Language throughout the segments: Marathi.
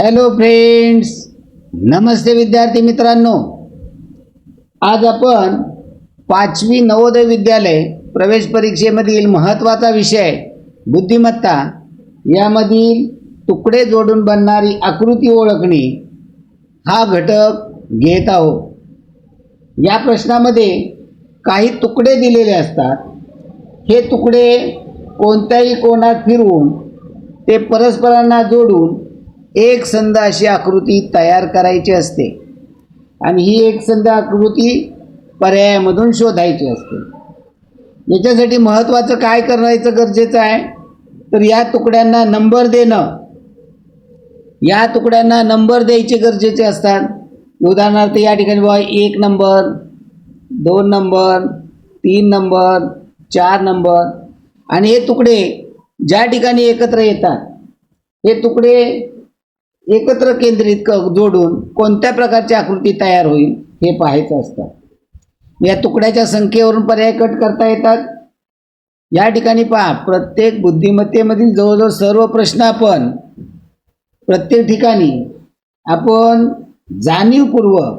हॅलो फ्रेंड्स नमस्ते विद्यार्थी मित्रांनो. आज आपण पाचवी नवोदय विद्यालय प्रवेश परीक्षेमधील महत्त्वाचा विषय बुद्धिमत्ता. यामधील तुकडे जोडून बनणारी आकृती ओळखणे हा घटक घेत आहोत. या प्रश्नामध्ये काही तुकडे दिलेले असतात. हे तुकडे कोणत्याही कोणात फिरवून ते परस्परांना जोडून एक संध अशी आकृती तयार करायची असते. आणि ही एक संध आकृती पर्यायामधून शोधायची असते. याच्यासाठी महत्त्वाचं काय करायचं गरजेचं आहे? तर या तुकड्यांना नंबर देणं. या तुकड्यांना नंबर द्यायचे गरजेचे असतात. उदाहरणार्थ या ठिकाणी बाबा एक नंबर दोन नंबर तीन नंबर चार नंबर. आणि हे तुकडे ज्या ठिकाणी एकत्र येतात हे तुकडे एकत्र केंद्रित क जोडून कोणत्या प्रकारची आकृती तयार होईल हे पाहायचं असतं. या तुकड्याच्या संख्येवरून पर्याय कट करता येतात. या ठिकाणी पहा प्रत्येक बुद्धिमत्तेमधील जवळजवळ सर्व प्रश्न आपण प्रत्येक ठिकाणी आपण जाणीवपूर्वक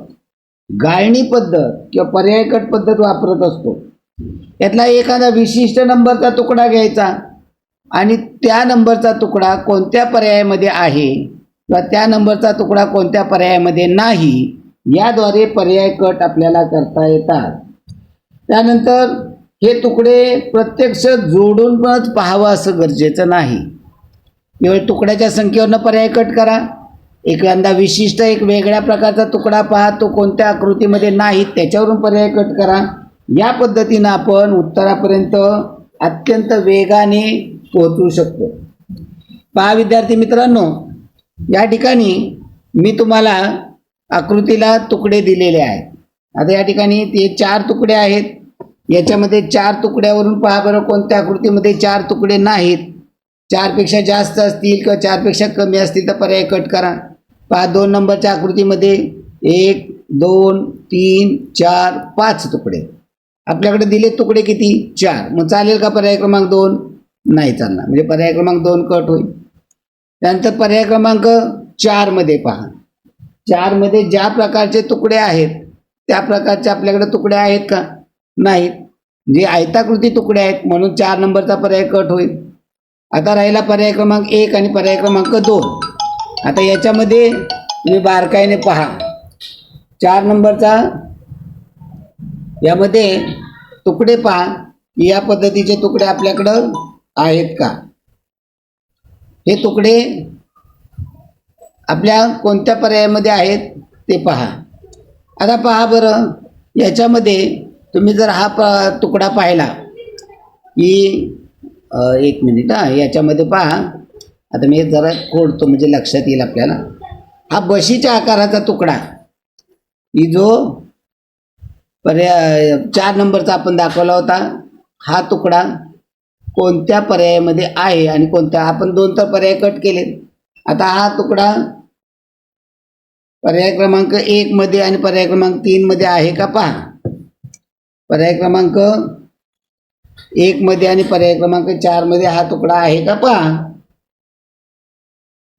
गाळणी पद्धत किंवा पर्यायकट पद्धत वापरत असतो. यातला एखादा विशिष्ट नंबरचा तुकडा घ्यायचा आणि त्या नंबरचा तुकडा कोणत्या पर्यायामध्ये आहे किंवा त्या नंबरचा तुकडा कोणत्या पर्यायामध्ये नाही याद्वारे पर्याय कट आपल्याला करता येतात. त्यानंतर हे तुकडे प्रत्यक्ष जोडूनच पाहावं असं गरजेचं नाही. केवळ तुकड्याच्या संख्येवरनं पर्याय कट करा. एखादा विशिष्ट एक वेगळ्या प्रकारचा तुकडा पहा तो कोणत्या आकृतीमध्ये नाही त्याच्यावरून पर्याय कट करा. या पद्धतीनं आपण उत्तरापर्यंत अत्यंत वेगाने पोहोचू शकतो. पहा विद्यार्थी मित्रांनो या ठिकाणी मी तुम्हाला आकृतीला तुकडे दिलेले आहेत. आता या ठिकाणी ते चार तुकडे आहेत. याच्यामध्ये चार तुकड्यावरून पहा बरं कोणत्या आकृतीमध्ये चार तुकडे नाहीत. चारपेक्षा जास्त असतील किंवा चारपेक्षा कमी असतील तर पर्याय कट करा. पहा दोन नंबरच्या आकृतीमध्ये एक दोन तीन चार पाच तुकडे. आपल्याकडे दिले तुकडे किती? चार. मग चालेल का पर्याय क्रमांक दोन? नाही चालणार. म्हणजे पर्याय क्रमांक दोन कट होईल. त्यानंतर पर्याय क्रमांक चारमध्ये पहा. चारमध्ये ज्या प्रकारचे तुकडे आहेत त्या प्रकारचे आपल्याकडे तुकडे आहेत का? नाहीत. जे आयताकृती तुकडे आहेत म्हणून चार नंबरचा पर्याय कट होईल. आता राहिला पर्याय क्रमांक एक आणि पर्याय क्रमांक दोन. आता याच्यामध्ये तुम्ही बारकाईने पहा. चार नंबरचा यामध्ये तुकडे पहा या पद्धतीचे तुकडे आपल्याकडं आहेत का? हे तुकडे आपल्या कोणत्या पर्यायामध्ये आहेत ते पहा. आता पहा बरं याच्यामध्ये तुम्ही जर हा प तुकडा पाहिला की एक मिनिट हां याच्यामध्ये पहा. आता मी जरा खोडतो म्हणजे लक्षात येईल आपल्याला. हा बशीच्या आकाराचा तुकडा की जो पर्याय चार नंबरचा आपण दाखवला होता हा तुकडा कोणत्या पर्यायामध्ये आहे आणि कोणत्या? आपण दोन तर पर्याय कट केले. आता हा तुकडा पर्याय क्रमांक एक मध्ये आणि पर्याय क्रमांक तीन मध्ये आहे का पहा. पर्याय क्रमांक एक मध्ये आणि पर्याय क्रमांक चारमध्ये हा तुकडा आहे का पहा.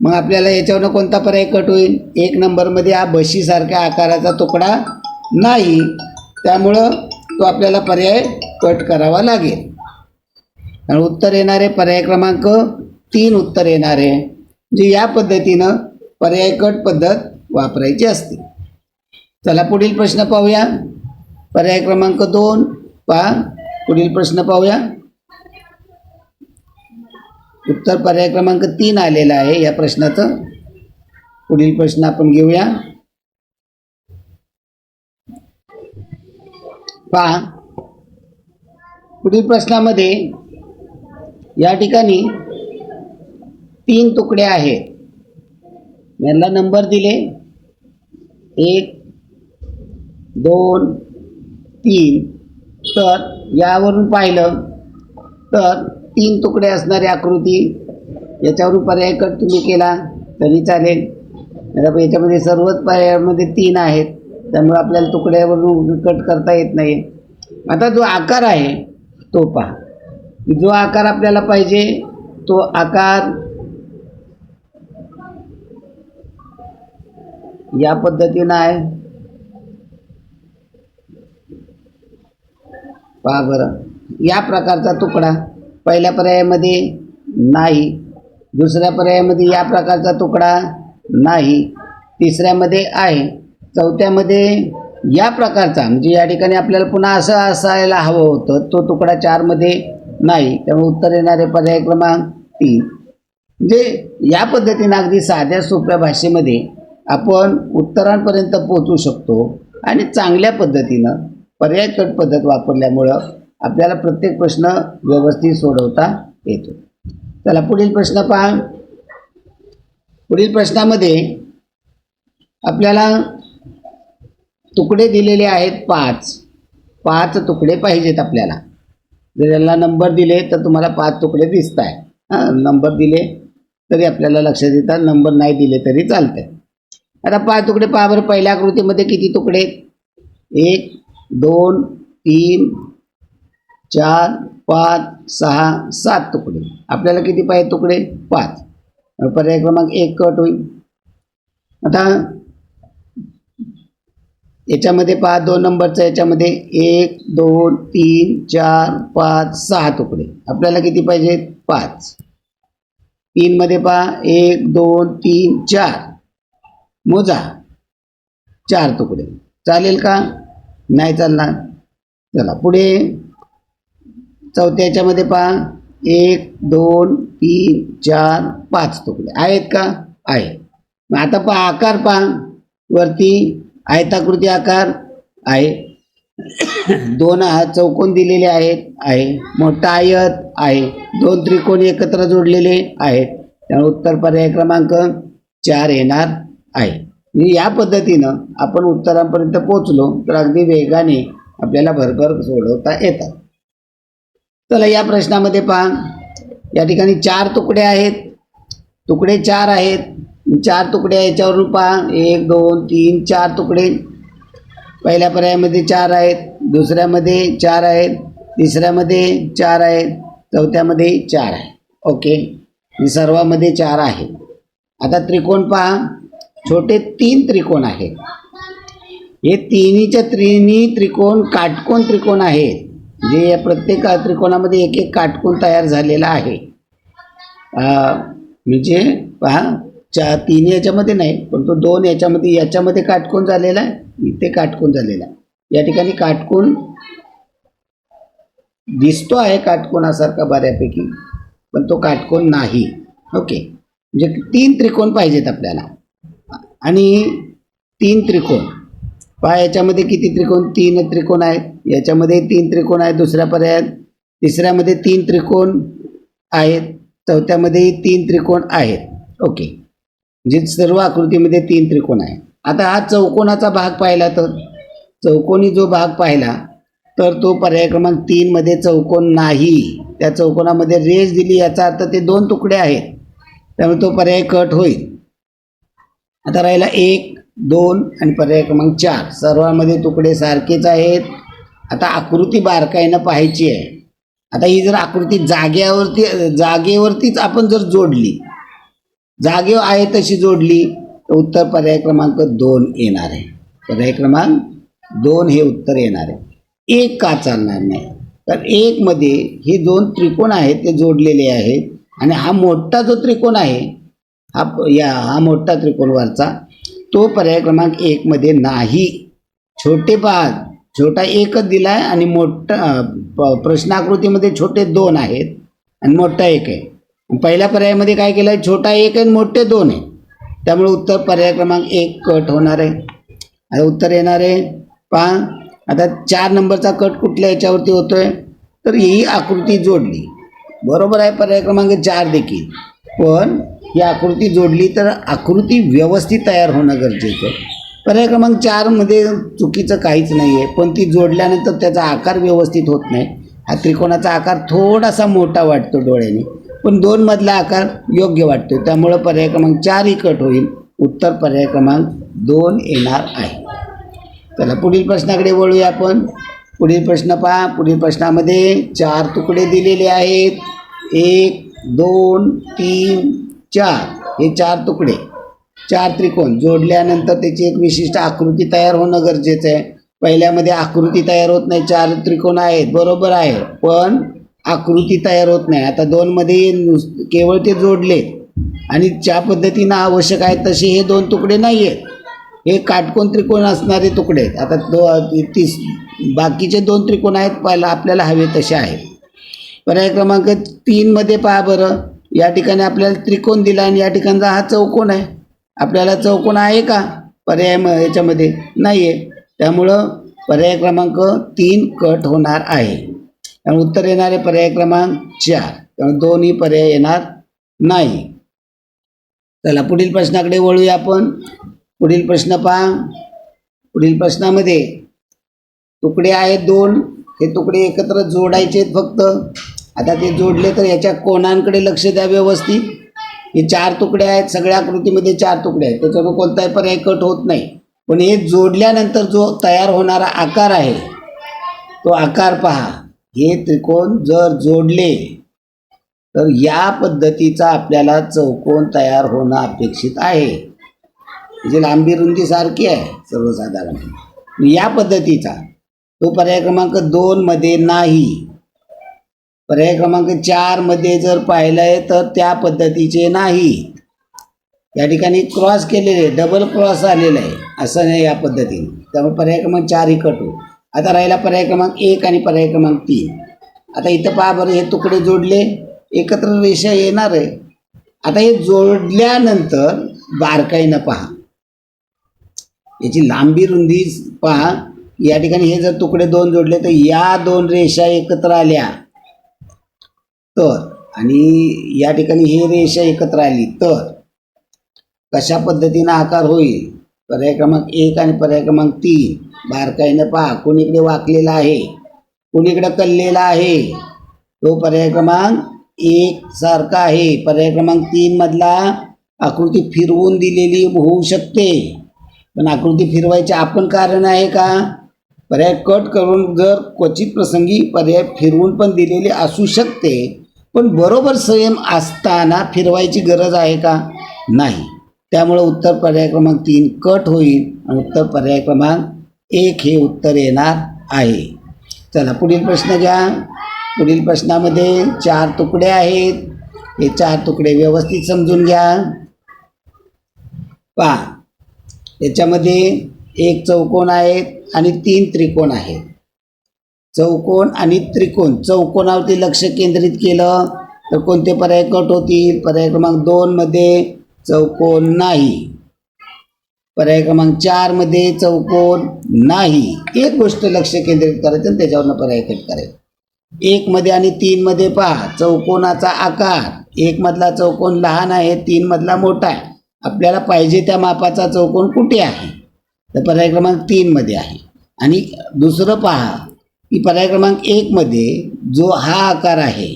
मग आपल्याला याच्यावरनं कोणता पर्याय कट होईल? एक नंबरमध्ये हा बशीसारख्या आकाराचा तुकडा नाही. त्यामुळं तो आपल्याला पर्याय कट करावा लागेल. आणि उत्तर येणारे पर्याय क्रमांक तीन उत्तर येणारे जे या पद्धतीनं पर्याय कट पद्धत वापरायची असते. चला पुढील प्रश्न पाहूया. पर्याय क्रमांक दोन पहा. पुढील प्रश्न पाहूया. उत्तर पर्याय क्रमांक तीन आलेला आहे या प्रश्नाचं. पुढील प्रश्न आपण घेऊया. पहा. पुढील प्रश्नामध्ये या ठिकाणी तीन तुकडे आहेत. यांना नंबर दिले. एक दोन तीन. तर यावरून पाहिलं तर तीन तुकडे असणारी आकृती याच्यावरून पर्याय कट तुम्ही केला तरी चालेल. याच्यामध्ये सर्वच पर्यायामध्ये तीन आहेत. त्यामुळे आपल्याला तुकड्यावरून कट करता येत नाही. आता जो आकार आहे तो पहा. जो आकार आपल्याला पाहिजे तो आकार या पद्धतीनं आहे. पहा बरं. या प्रकारचा तुकडा पहिल्या पर्यायामध्ये नाही. दुसऱ्या पर्यायामध्ये या प्रकारचा तुकडा नाही. तिसऱ्यामध्ये आहे. चौथ्यामध्ये या प्रकारचा म्हणजे या ठिकाणी आपल्याला पुन्हा असं असायला हवं होतं. तो तुकडा चारमध्ये नाही त्यामुळे उत्तर येणारे पर्याय क्रमांक तीन. म्हणजे या पद्धतीनं अगदी साध्या सोप्या भाषेमध्ये आपण उत्तरांपर्यंत पोहोचू शकतो आणि चांगल्या पद्धतीनं पर्याय कट पद्धत वापरल्यामुळं आपल्याला प्रत्येक प्रश्न व्यवस्थित सोडवता येतो. चला पुढील प्रश्न पहा पुढील प्रश्नामध्ये आपल्याला तुकडे दिलेले आहेत पाच. पाच तुकडे पाहिजेत आपल्याला. जर याला नंबर दिले तर तुम्हाला पाच तुकडे दिसत आहे नंबर दिले तरी आपल्याला लक्षात येतात नंबर नाही दिले तरी चालते आता पाच तुकडे पहा बरं पहिल्या आकृतीमध्ये किती तुकडे एक दोन तीन चार पाच सहा सात तुकडे. आपल्याला किती पाहिजे तुकडे? पाच. पर्याय क्रमांक एक कट होईल. आता याच्यामध्ये पहा दोन नंबरचा याच्यामध्ये एक दोन तीन चार पाच सहा तुकडे. आपल्याला किती पाहिजेत? पाच. तीनमध्ये पहा एक दोन तीन चार. मोजा. चार तुकडे. चालेल का? नाही चालणार. चला पुढे. चौथ्या याच्यामध्ये पहा एक दोन तीन चार पाच तुकडे. आहेत का? आहे मग आता पहा आकार पहा. वरती आयताकृती आकार? आहे. दोन हा चौकोन दिलेले आहेत. आहे. मोठा आयत? आहे. दोन त्रिकोण एकत्र जोडलेले आहेत. त्यामुळे उत्तर पर्याय क्रमांक चार येणार आहे. या पद्धतीनं आपण उत्तरांपर्यंत पोचलो तर अगदी वेगाने आपल्याला भरभर सोडवता येतात. चला या प्रश्नामध्ये पहा. या ठिकाणी चार तुकडे आहेत. तुकडे चार आहेत. चार तुकडे याच्यावरून पहा एक दोन तीन चार तुकडे. पहिल्या पर्यायामध्ये चार आहेत दुसऱ्यामध्ये चार आहेत तिसऱ्यामध्ये चार आहेत चौथ्यामध्ये चार आहे. ओके? सर्वामध्ये चार आहे. आता त्रिकोण पहा. छोटे तीन त्रिकोण आहेत. हे तिन्हीच्या त्रिनी त्रिकोण काटकोण त्रिकोण आहेत जे या प्रत्येक त्रिकोणामध्ये एक एक काटकोन तयार झालेला आहे. म्हणजे पहा. चा तीन याच्यामध्ये नाही पण तो दोन याच्यामध्ये याच्यामध्ये काटकोन झालेला आहे इथे काटकोन झालेला आहे. या ठिकाणी काटकोन दिसतो आहे काटकोणासारखा बऱ्यापैकी पण तो काटकोन नाही. ओके. म्हणजे तीन त्रिकोण पाहिजेत आपल्याला. आणि तीन त्रिकोण. पहा याच्यामध्ये किती त्रिकोण? तीन त्रिकोण आहेत. याच्यामध्ये तीन त्रिकोण आहेत दुसऱ्या पर्यायात. तिसऱ्यामध्ये तीन त्रिकोण आहेत. चौथ्यामध्येही तीन त्रिकोण आहेत. ओके. म्हणजे सर्व आकृतीमध्ये तीन त्रिकोण आहे. आता हा चौकोनाचा भाग पाहिला तर चौकोनी जो भाग पाहिला तर तो पर्याय क्रमांक तीनमध्ये चौकोन नाही. त्या चौकोनामध्ये रेष दिली याचा अर्थ ते दोन तुकडे आहेत. त्यामुळे तो पर्याय कट होईल. आता राहिला एक दोन आणि पर्याय क्रमांक चार. सर्वांमध्ये तुकडे सारखेच आहेत. आता आकृती बारकाईनं पाहायची आहे. आता ही जर आकृती जाग्यावरती जागेवरतीच आपण जर जोडली जागेवर आहे तशी जोडली तर उत्तर पर्याय क्रमांक दोन येणार आहे. पर्याय क्रमांक दोन हे उत्तर येणार आहे. एक का चालणार नाही? तर एकमध्ये हे दोन त्रिकोण आहेत ते जोडलेले आहेत. आणि हा मोठा जो त्रिकोण आहे हा या हा मोठा त्रिकोणवरचा तो पर्याय क्रमांक एकमध्ये नाही. छोटे पाच छोटा एकच दिला आहे आणि मोठा प- प्रश्नाकृतीमध्ये छोटे दोन आहेत. आणि मोठा एक आहे. पहिल्या पर्यायामध्ये काय केलं? आहे छोटा एक आहे आणि मोठे दोन आहे. त्यामुळे उत्तर पर्याय क्रमांक एक कट होणार आहे. आता उत्तर येणार आहे. पहा आता चार नंबरचा कट कुठल्या याच्यावरती होतोय? तर ही आकृती जोडली. बरोबर आहे पर्याय क्रमांक चार देखील. पण ही आकृती जोडली तर आकृती व्यवस्थित तयार होणं गरजेचं पर्याय क्रमांक चारमध्ये चुकीचं काहीच नाही आहे पण ती जोडल्यानंतर त्याचा आकार व्यवस्थित होत नाही. हा त्रिकोणाचा आकार थोडासा मोठा वाटतो डोळ्याने. पण दोन मधला आकार योग्य वाटतो त्यामुळं पर्याय क्रमांक चारही कट होईल. उत्तर पर्याय क्रमांक दोन येणार आहे. चला पुढील प्रश्नाकडे वळूया आपण. पुढील प्रश्न पहा. पुढील प्रश्नामध्ये चार तुकडे दिलेले आहेत. एक दोन तीन चार. हे चार तुकडे. चार त्रिकोण जोडल्यानंतर त्याची एक विशिष्ट आकृती तयार होणं गरजेचं आहे. पहिल्यामध्ये आकृती तयार होत नाही. चार त्रिकोण आहेत. बरोबर आहे. पण आकृती तयार होत नाही. आता दोनमध्ये नुस केवळ ते जोडले. आणि ज्या पद्धतीनं आवश्यक आहे तसे हे दोन तुकडे नाही आहेत हे काटकोन त्रिकोण असणारे तुकडे आहेत. आता दो तीस बाकीचे दोन त्रिकोण आहेत पहिला आपल्याला हवे तसे आहेत. पर्याय क्रमांक तीनमध्ये पहा बरं. या ठिकाणी आपल्याला त्रिकोण दिला आणि या ठिकाणचा हा चौकोन आहे. आपल्याला चौकोन आहे का? पर्याय म- याच्यामध्ये नाही आहे त्यामुळं पर्याय क्रमांक तीन कट होणार आहे. त्यामुळे उत्तर येणारे पर्याय क्रमांक चार. त्यामुळे दोन्ही पर्याय येणार नाही. चला पुढील प्रश्नाकडे वळूया आपण. पुढील प्रश्न पहा. पुढील प्रश्नामध्ये तुकडे आहेत दोन. हे तुकडे एकत्र जोडायचे आहेत फक्त. आता ते जोडले तर याच्या कोणांकडे लक्ष द्या व्यवस्थित. हे चार तुकडे आहेत. सगळ्या आकृतीमध्ये चार तुकडे आहेत. त्याच्यामुळे कोणताही पर्याय कट होत नाही. पण हे जोडल्यानंतर जो तयार होणारा आकार आहे तो आकार पहा. हे त्रिकोण जर जोडले तर या पद्धतीचा आपल्याला चौकोन तयार होणं अपेक्षित आहे. जी लांबी रुंदी सारखी आहे सर्वसाधारण. या पद्धतीचा तो पर्याय क्रमांक दोनमध्ये नाही. पर्याय क्रमांक चारमध्ये जर पाहिलंय तर त्या पद्धतीचे नाही. या ठिकाणी क्रॉस केलेले डबल क्रॉस आलेलं आहे. असं नाही या पद्धतीने. त्यामुळे पर्याय क्रमांक चारही कट होईल आता राहिला पर्याय क्रमांक एक आणि पर्याय क्रमांक तीन. आता इथं पहा बरं हे तुकडे जोडले एकत्र रेषा येणार आहे. आता हे जोडल्यानंतर बारकाईनं पहा. याची लांबी रुंदी पहा. या ठिकाणी हे जर तुकडे दोन जोडले तर या दोन रेषा एकत्र आल्या. तर आणि या ठिकाणी हे रेषा एकत्र आली. तर कशा पद्धतीनं आकार होईल? पर्याय क्रमांक एक आणि पर्याय क्रमांक तीन. बारकाईनं पहा कुणीकडे वाकलेला आहे? कुणीकडे कललेला आहे? तो पर्याय क्रमांक एक सारखा आहे. पर्याय क्रमांक तीन मधला आकृती फिरवून दिलेली होऊ शकते. पण आकृती फिरवायचे आपण कारण आहे का? पर्याय कट करून जर क्वचित प्रसंगी पर्याय फिरवून पण दिलेले असू शकते पण बरोबर संयम असताना फिरवायची गरज आहे का? नाही. त्यामुळं उत्तर पर्याय क्रमांक तीन कट होईल आणि उत्तर पर्याय क्रमांक एक हे उत्तर येणार आहे. चला पुढील प्रश्न घ्या. पुढील प्रश्नामध्ये चार तुकडे आहेत. हे चार तुकडे व्यवस्थित समजून घ्या. पहा याच्यामध्ये एक चौकोन आहेत आणि तीन त्रिकोण आहेत. चौकोन आणि त्रिकोण चौकोनावरती लक्ष केंद्रित केलं तर कोणते पर्याय कट होतील? पर्याय क्रमांक दोनमध्ये चौकोन नाही. पर्याय क्रमांक चारमध्ये चौकोन नाही. एक गोष्ट लक्ष केंद्रित करायचं आणि त्याच्यावरनं पर्याय कट करायचं. एकमध्ये आणि तीनमध्ये पहा. चौकोनाचा आकार. एकमधला चौकोन लहान आहे तीनमधला मोठा आहे. आपल्याला पाहिजे त्या मापाचा चौकोन कुठे आहे? तर पर्याय क्रमांक तीनमध्ये आहे. आणि दुसरं पहा की पर्याय क्रमांक एकमध्ये जो हा आकार आहे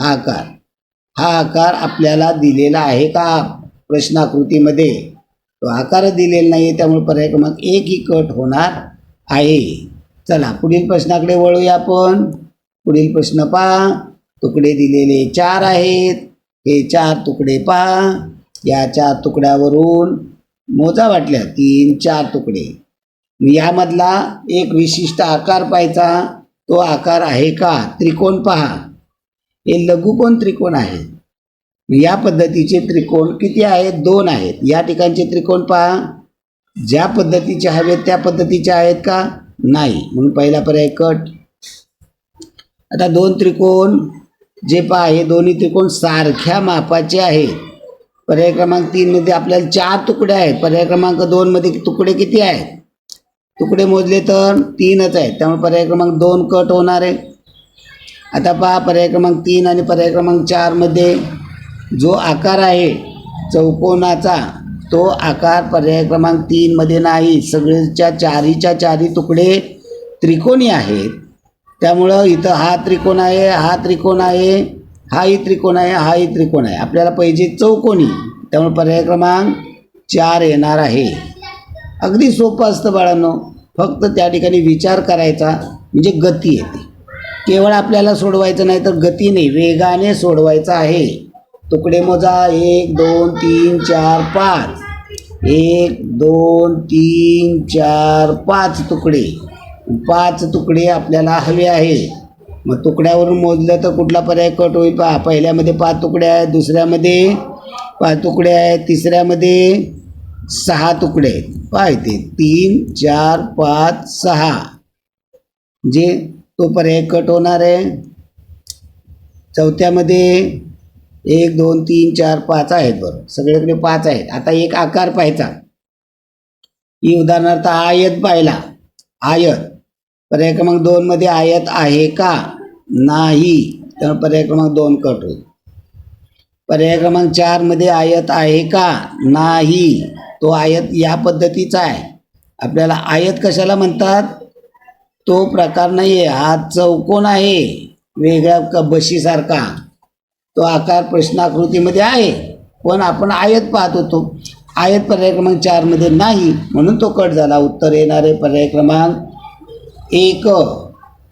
हा आकार हा आकार आपल्याला दिलेला आहे का? प्रश्नाकृतीमध्ये. तो आकार दिलेला नाही आहे त्यामुळे पर्याय क्रमांक एक ही कट होणार आहे. चला पुढील प्रश्नाकडे वळूया आपण. पुढील प्रश्न पहा. तुकडे दिलेले चार आहेत. हे चार तुकडे पहा. या चार तुकड्यावरून मोजा वाटल्या. तीन चार तुकडे. यामधला एक विशिष्ट आकार पाहायचा. तो आकार आहे का? त्रिकोण पहा. हे लघुकोण त्रिकोण आहे. या पद्धतीचे त्रिकोण किती आहेत? दोन आहेत. या ठिकाणचे त्रिकोण पहा. ज्या पद्धतीचे हवेत त्या पद्धतीचे आहेत का? नाही. म्हणून पहिला पर्याय कट. आता दोन त्रिकोण जे पहा हे दोन्ही त्रिकोण सारख्या मापाचे आहेत पर्याय क्रमांक तीनमध्ये आपल्याला चार तुकडे आहेत. पर्याय क्रमांक दोनमध्ये तुकडे किती आहेत? तुकडे मोजले तर तीनच आहेत. त्यामुळे पर्याय क्रमांक दोन कट होणार आहे. आता पहा पर्याय क्रमांक तीन आणि पर्याय क्रमांक चारमध्ये जो आकार आहे चौकोनाचा तो आकार पर्याय क्रमांक तीनमध्ये नाही. सगळेच्या चारीच्या चारी तुकडे त्रिकोणी आहेत. त्यामुळं इथं हा त्रिकोण आहे हा त्रिकोण आहे हाही त्रिकोण आहे हाही त्रिकोण आहे. आपल्याला पाहिजे चौकोनी त्यामुळे पर्याय क्रमांक चार येणार आहे. अगदी सोपं असतं बाळांनो. फक्त त्या ठिकाणी विचार करायचा म्हणजे गती येते. केवळ आपल्याला सोडवायचं नाही तर गतीने वेगाने सोडवायचं आहे. तुकडे मोजा एक दोन तीन चार पाच. एक दोन तीन चार पाच तुकडे. पाच तुकडे आपल्याला हवे आहे. मग तुकड्यावरून मोजलं तर कुठला पर्याय कट होईल पहा. पहिल्यामध्ये पाच तुकडे आहेत दुसऱ्यामध्ये पाच तुकडे आहेत तिसऱ्यामध्ये सहा तुकडे आहेत. पहा इथे तीन चार पाच सहा. जे तो पर्याय कट होणार आहे. चौथ्यामध्ये एक दोन तीन चार पाच आहेत बरं. सगळीकडे पाच आहेत. आता एक आकार पाहायचा. ही उदाहरणार्थ आयत पाहिला. आयत. पर्याय क्रमांक दोनमध्ये आयत आहे का? नाही. तर पर्याय क्रमांक दोन कट होईल. पर्याय क्रमांक चारमध्ये आयत आहे का? नाही. तो आयत या पद्धतीचा आहे. आपल्याला आयत कशाला म्हणतात? तो प्रकार नाही आहे हा चौकोन आहे. वेगळ्या क बशीसारखा. तो आकार प्रश्नाकृतीमध्ये आहे. पण आपण आयत पाहत होतो. आयत पर्याय क्रमांक चारमध्ये नाही. म्हणून तो कट झाला. उत्तर येणारे पर्याय क्रमांक एक.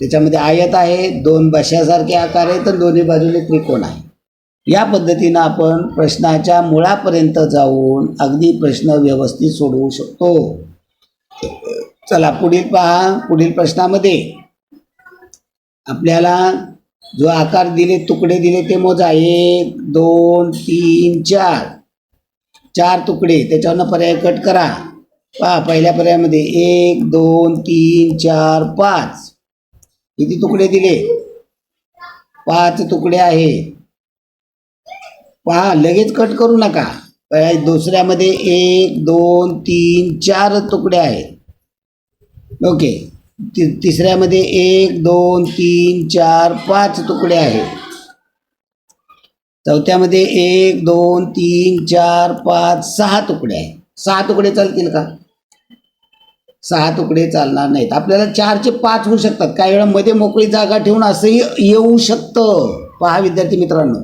त्याच्यामध्ये आयत आहे. दोन बशासारखे आकार आहेत. तर दोन्ही बाजूने त्रिकोण आहे. या पद्धतीनं आपण प्रश्नाच्या मुळापर्यंत जाऊन अगदी प्रश्न व्यवस्थित सोडवू शकतो. चला पुढील पहा पुढील प्रश्नामध्ये. आपल्याला जो आकार दिले तुकडे दिले ते मोजा. एक दोन तीन चार. चार तुकडे त्याच्यावरनं पर्याय कट करा. पहा पहिल्या पर्यायामध्ये. एक दोन तीन चार पाच. किती तुकडे दिले? पाच तुकडे आहे. पहा लगेच कट करू नका. पर्याय दुसऱ्यामध्ये एक दोन तीन चार तुकडे आहेत. ओके. ति तिसऱ्यामध्ये एक दोन तीन चार पाच तुकडे आहेत. चौथ्यामध्ये एक दोन तीन चार पाच सहा तुकडे आहेत. सहा तुकडे चालतील का? सहा तुकडे चालणार नाहीत. आपल्याला चारचे पाच होऊ शकतात. काही वेळा मध्ये मोकळी जागा ठेवून असंही येऊ शकतं. पहा विद्यार्थी मित्रांनो.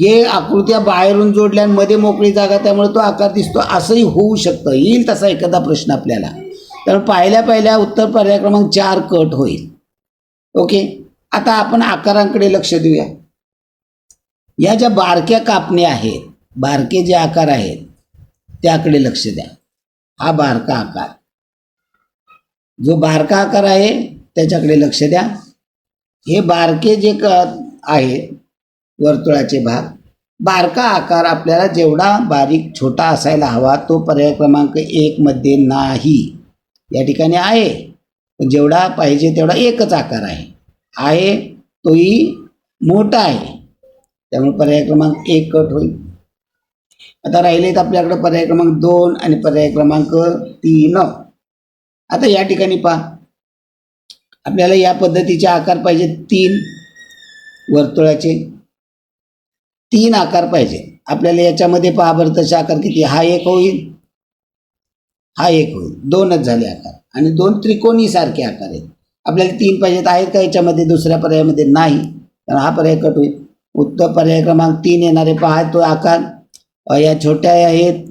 हे आकृत्या बाहेरून जोडल्या मध्ये मोकळी जागा त्यामुळे तो आकार दिसतो. असंही होऊ शकतं. येईल तसा एखादा प्रश्न आपल्याला. तर पहिल्या पहिल्या उत्तर पर्याय क्रमांक चार कट होईल. ओके? आता आपण आकारांकडे लक्ष देऊया. या ज्या बारक्या कापण्या आहेत बारके जे आकार आहेत त्याकडे लक्ष द्या. हा बारका आकार. जो बारका आकार आहे त्याच्याकडे लक्ष द्या. हे बारके जे क आहेत वर्तुळाचे भाग बारका आकार आपल्याला जेवढा बारीक छोटा असायला हवा तो पर्याय क्रमांक एकमध्ये नाही. या ठिकाणी आहे. पण जेवढा पाहिजे तेवढा एकच आकार आहे. आहे तोही मोठा आहे. त्यामुळे पर्याय क्रमांक एक कट होईल. आता राहिलेत आपल्याकडे पर्याय क्रमांक दोन आणि पर्याय क्रमांक तीन. आता या ठिकाणी पहा. आपल्याला या पद्धतीचे आकार पाहिजे तीन वर्तुळाचे. तीन आकार पाहिजे आपल्याला याच्यामध्ये पहा बरं तसे आकार किती. हा एक होईल. हा एक होईल. दोनच झाले आकार. आणि दोन त्रिकोणी सारखे आकार आहेत. आपल्याला तीन पाहिजेत आहेत का याच्यामध्ये? दुसऱ्या पर्यायामध्ये नाही. तर हा पर्याय कट होईल. उत्तर पर्याय क्रमांक तीन येणारे पहा तो आकार या छोट्या आहेत.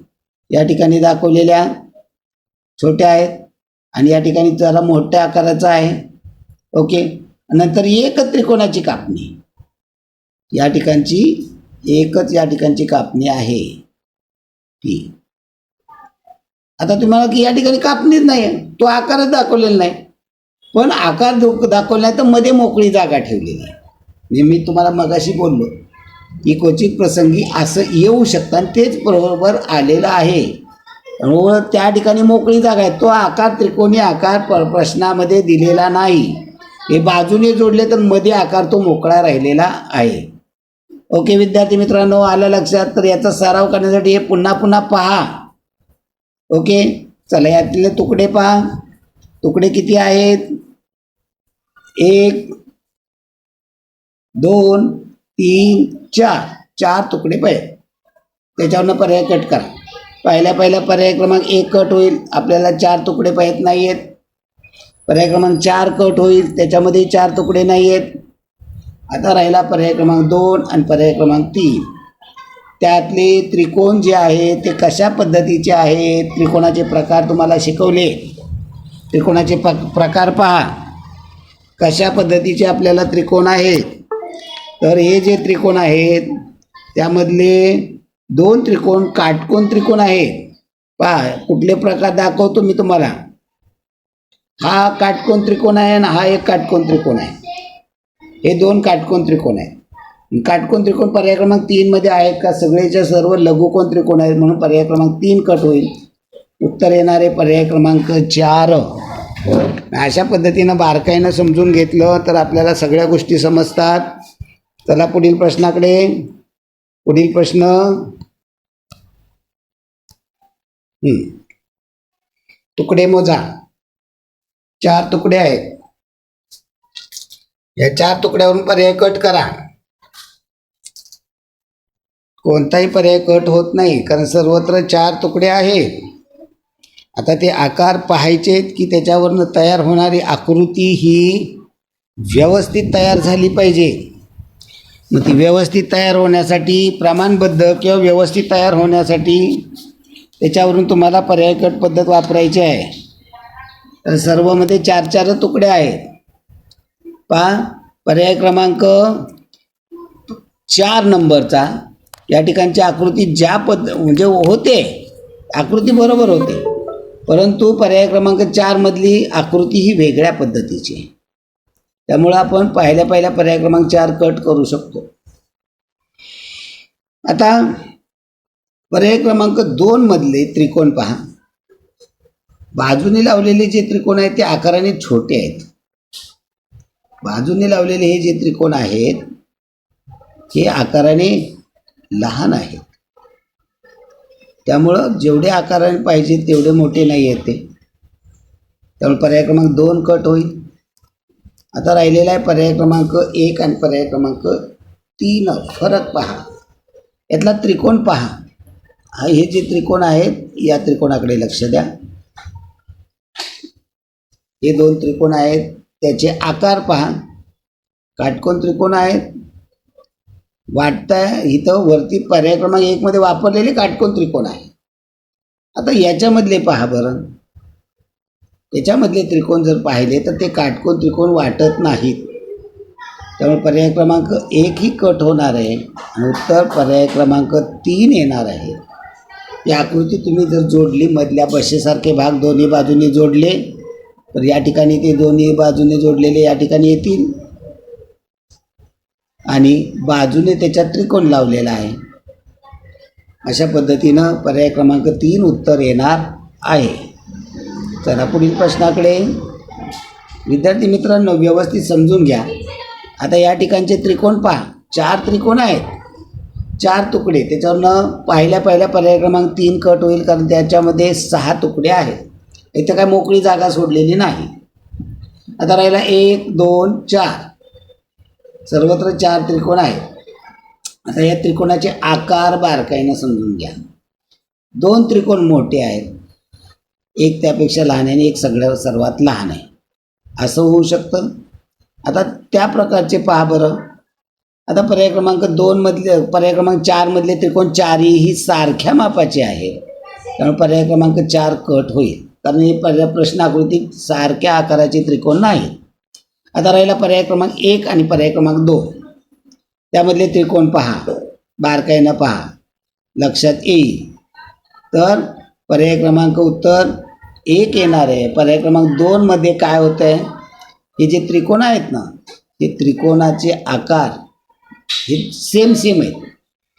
या ठिकाणी दाखवलेल्या छोट्या आहेत. आणि या ठिकाणी जरा मोठ्या आकाराचा आहे. ओके. नंतर एक त्रिकोणाची कापणी. या ठिकाणची एकच या ठिकाणची कापणी आहे. ती आता तुम्हाला की या ठिकाणी कापणीच नाही आहे. तो आकारच दाखवलेला नाही. पण आकार दो- दाखवला नाही तर मध्ये मोकळी जागा ठेवलेली आहे. म्हणजे मी तुम्हाला मगाशी बोललो की क्वचित प्रसंगी असं येऊ शकतं आणि तेच बरोबर आलेलं आहे. व त्या ठिकाणी मोकळी जागा आहे. तो आकार त्रिकोणी आकार प- प्रश्नामध्ये दिलेला नाही. हे बाजूने जोडले तर मध्ये आकार तो मोकळा राहिलेला आहे. ओके विद्यार्थी मित्रांनो आलं लक्षात? तर याचा सराव करण्यासाठी हे पुन्हा पुन्हा पहा. ओके? चला यातले तुकडे पहा. तुकडे किती आहेत? एक दोन तीन चार. चार तुकडे पाहिजे त्याच्यावरनं पर्याय कट करा. पहिल्या पहिल्या पर्याय क्रमांक एक कट होईल. आपल्याला चार तुकडे पाहिजेत नाही आहेत पर्याय क्रमांक चार कट होईल. त्याच्यामध्ये चार तुकडे नाही आहेत आता राहिला पर्याय क्रमांक दोन आणि पर्याय क्रमांक तीन. त्यातले त्रिकोण जे आहे ते कशा पद्धतीचे आहेत त्रिकोणाचे प्रकार तुम्हाला शिकवले. त्रिकोणाचे प प्रकार पहा. कशा पद्धतीचे आपल्याला त्रिकोण आहेत तर हे जे त्रिकोण आहेत त्यामधले दोन त्रिकोण काटकोन त्रिकोण आहेत पहा कुठले प्रकार दाखवतो मी तुम्हाला. हा काटकोन त्रिकोण आहे आणि हा एक काटकोन त्रिकोण आहे. हे दोन काटकोन त्रिकोण आहेत. काटकोन त्रिकोण पर्याय क्रमांक तीनमध्ये आहेत का? सगळेच्या सर्व लघुकोन त्रिकोण आहेत म्हणून पर्याय क्रमांक तीन कट होईल. उत्तर येणारे पर्याय क्रमांक चार. अशा पद्धतीनं बारकाईनं समजून घेतलं तर आपल्याला सगळ्या गोष्टी समजतात. चला पुढील प्रश्नाकडे. पुढील प्रश्न. तुकडे मोजा. चार तुकडे आहेत. या चार तुकड्यावरून पर्याय कट करा. कोणताही पर्याय कट होत नाही कारण सर्वत्र चार तुकडे आहेत. आता ते आकार पाहायचे की त्याच्यावरनं तयार होणारी आकृती ही व्यवस्थित तयार झाली पाहिजे. मग ती व्यवस्थित तयार होण्यासाठी प्रमाणबद्ध किंवा व्यवस्थित तयार होण्यासाठी त्याच्यावरून तुम्हाला पर्याय कट पद्धत वापरायची आहे. तर सर्वमध्ये चार चार तुकडे आहेत. पहा पर्याय क्रमांक चार नंबरचा. या ठिकाणची आकृती ज्या पद म्हणजे होते आकृती बरोबर होते. परंतु पर्याय क्रमांक चारमधली आकृती ही वेगळ्या पद्धतीची आहे. त्यामुळं आपण पहिल्या पहिल्या पर्याय क्रमांक चार कट करू शकतो. आता पर्याय क्रमांक दोनमधले त्रिकोण पहा. बाजूने लावलेले जे त्रिकोण आहेत ते आकाराने छोटे आहेत. बाजूने लावलेले हे जे त्रिकोण आहेत हे आकाराने लहान आहेत त्यामुळं जेवढे आकाराने पाहिजे तेवढे मोठे नाही आहेत ते. त्यामुळे पर्याय क्रमांक दोन कट होईल. आता राहिलेला आहे पर्याय क्रमांक एक आणि पर्याय क्रमांक तीन. फरक पहा. यातला त्रिकोण पहा. हा हे जे त्रिकोण आहेत या त्रिकोणाकडे लक्ष द्या. हे दोन त्रिकोण आहेत त्याचे आकार पहा. काटकोन त्रिकोण आहेत वाटतं इथं वरती पर्याय क्रमांक एकमध्ये वापरलेले काटकोन त्रिकोण आहे. आता याच्यामधले पहा बरं. याच्यामधले त्रिकोण जर पाहिले तर ते काटकोन त्रिकोण वाटत नाहीत. त्यामुळे पर्याय क्रमांक एक ही कट होणार आहे आणि उत्तर पर्याय क्रमांक तीन येणार आहे. ही आकृती तुम्ही जर जोडली मधल्या बशेसारखे भाग दोन्ही बाजूने जोडले तर या ठिकाणी ते दोन्ही बाजूने जोडलेले या ठिकाणी येतील. आणि बाजूने त्याच्यात त्रिकोण लावलेला आहे. अशा पद्धतीनं पर्याय क्रमांक तीन उत्तर येणार आहे. चला पुढील प्रश्नाकडे. विद्यार्थी मित्रांनो व्यवस्थित समजून घ्या. आता या ठिकाणचे त्रिकोण पहा. चार त्रिकोण आहेत. चार तुकडे. त्याच्यावरनं पहिल्या पहिल्या पर्याय क्रमांक तीन कट होईल कारण त्याच्यामध्ये सहा तुकडे आहेत. इथं काय मोकळी जागा सोडलेली नाही. आता राहिला एक दोन चार. सर्वत्र चार त्रिकोण आहेत. आता या त्रिकोणाचे आकार बारकाईनं समजून घ्या. दोन त्रिकोण मोठे आहेत. एक त्यापेक्षा लहान आहे आणि एक सगळ्या सर्वात लहान आहे. असं होऊ शकतं. आता त्या प्रकारचे पहा बरं. आता पर्याय क्रमांक दोन मधले पर्याय क्रमांक चारमधले त्रिकोण चारही सारख्या मापाचे आहे त्यामुळे पर्याय क्रमांक चार कट होईल. कारण हे पर्याय प्रश्न आकृती सारख्या आकाराचे त्रिकोण नाहीत. आता राहिला पर्याय क्रमांक एक आणि पर्याय क्रमांक दोन. त्यामधले त्रिकोण पहा. बारकाईनं पहा. लक्षात येईल. तर पर्याय क्रमांक उत्तर एक येणार आहे. पर्याय क्रमांक दोनमध्ये काय होतं आहे हे जे त्रिकोण आहेत ना हे त्रिकोणाचे आकार हे सेम सेम आहेत.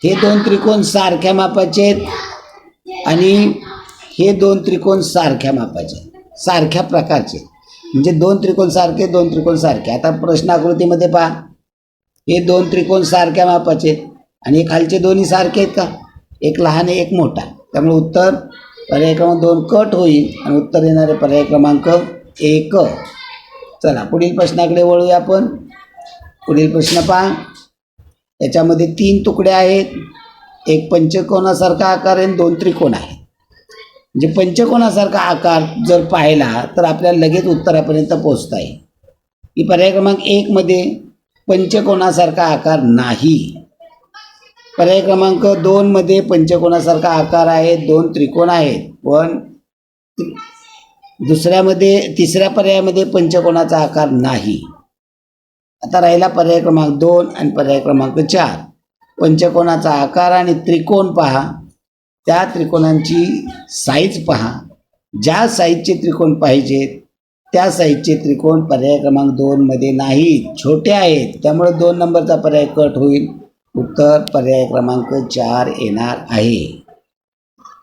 हे दोन त्रिकोण सारख्या मापाचे आहेत आणि हे दोन त्रिकोण सारख्या मापाचे आहेत. सारख्या प्रकारचे आहेत. म्हणजे दोन त्रिकोण सारखे दोन त्रिकोण सारखे. आता प्रश्न आकृतीमध्ये पहा. हे दोन त्रिकोण सारख्या मापाचे आहेत. आणि हे खालचे दोन्ही सारखे आहेत का? एक लहान एक मोठा. त्यामुळे उत्तर पर्याय क्रमांक दोन कट होईल आणि उत्तर येणारे पर्याय क्रमांक एक. चला पुढील प्रश्नाकडे वळूया आपण. पुढील प्रश्न पहा. त्याच्यामध्ये तीन तुकडे आहेत. एक पंचकोनासारखा आकार आहे दोन त्रिकोण आहे म्हणजे पंचकोनासारखा आकार जर पाहिला तर आपल्याला लगेच उत्तरापर्यंत पोचता येईल. की पर्याय क्रमांक एकमध्ये पंचकोनासारखा आकार नाही. पर्याय क्रमांक दोनमध्ये पंचकोनासारखा आकार आहे दोन त्रिकोण आहेत. पण दुसऱ्यामध्ये तिसऱ्या पर्यायामध्ये पंचकोनाचा आकार नाही. आता राहिला पर्याय क्रमांक दोन आणि पर्याय क्रमांक चार. पंचकोनाचा आकार आणि त्रिकोण पहा. त्या त्रिकोणांची साईज पहा. ज्या साईजचे त्रिकोण पाहिजेत त्या साईजचे त्रिकोण पर्याय क्रमांक दोनमध्ये नाहीत छोटे आहेत. त्यामुळे दोन नंबरचा पर्याय कट होईल. उत्तर पर्याय क्रमांक चार येणार आहे.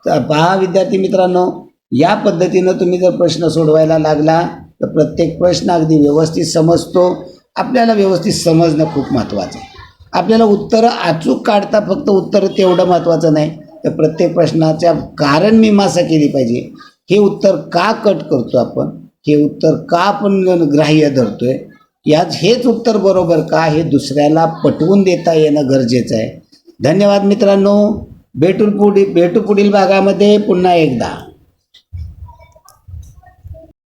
तर पहा विद्यार्थी मित्रांनो या पद्धतीनं तुम्ही जर प्रश्न सोडवायला लागला तर प्रत्येक प्रश्न अगदी व्यवस्थित समजतो. आपल्याला व्यवस्थित समजणं खूप महत्त्वाचं आहे. आपल्याला उत्तरं अचूक काढता फक्त उत्तरं तेवढं महत्त्वाचं नाही. तर प्रत्येक प्रश्नाच्या कारण मीमांसा केली पाहिजे. हे उत्तर का कट करतो आपण? हे उत्तर का आपण ग्राह्य धरतो आहे याच हेच उत्तर बरोबर का? हे दुसऱ्याला पटवून देता येणं गरजेचं आहे. धन्यवाद मित्रांनो. भेटून पुढील भेटू पुढील भागामध्ये पुन्हा एकदा.